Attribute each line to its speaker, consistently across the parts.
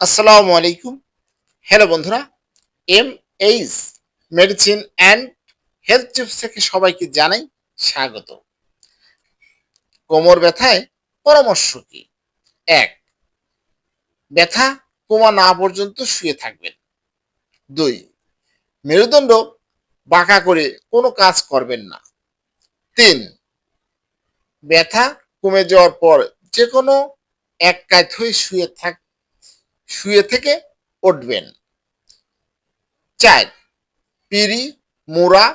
Speaker 1: আসসালামু আলাইকুম। হ্যালো বন্ধুরা M H medicine and health tips থেকে সবাইকে জানাই স্বাগত। কোমর ব্যথায় পরামর্শ কি? এক, ব্যথা কমা না পর্যন্ত শুয়ে থাকবেন। দুই, মেরুদণ্ড বাঁকা করে কোনো কাজ করবেন না। তিন, ব্যথা কমে যাওয়ার পর যে কোনো এক কাজ হয়ে শুয়ে থাক শুয়ে থেকে উঠবেন। চার, পিড়ি, মোড়া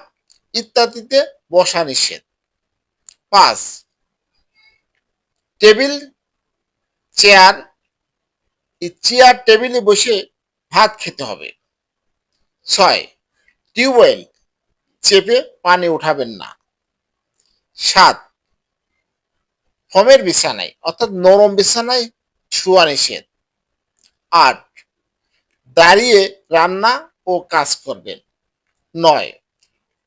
Speaker 1: ইত্যাদিতে বসা নিষেধ। পাঁচ, টেবিল, চেয়ার চেয়ার, টেবিলে বসে ভাত খেতে হবে। ছয়, টিউবওয়েল চেপে পানি উঠাবেন না। সাত, ফমের বিছানায়, অর্থাৎ নরম বিছানায় শোয়া নিষেধ। আট। দাঁড়িয়ে রান্না ও কাজ করবেন। নয়।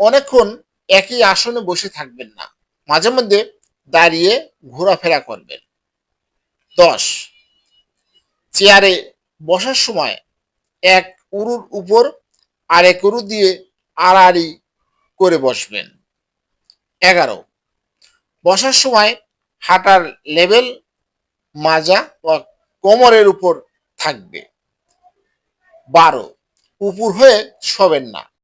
Speaker 1: অনেকক্ষণ একই আসনে বসে থাকবেন না। মাঝে মধ্যে দাঁড়িয়ে ঘোরাফেরা করবেন। দশ। চেয়ারে বসার সময় এক উরুর উপর আরেক উরু দিয়ে আড়াআড়ি করে বসবেন। এগারো। বসার সময় হাঁটার লেভেল মাজা বা কোমরের উপর থাকবে। বারো উপর হয়ে শোবেন না।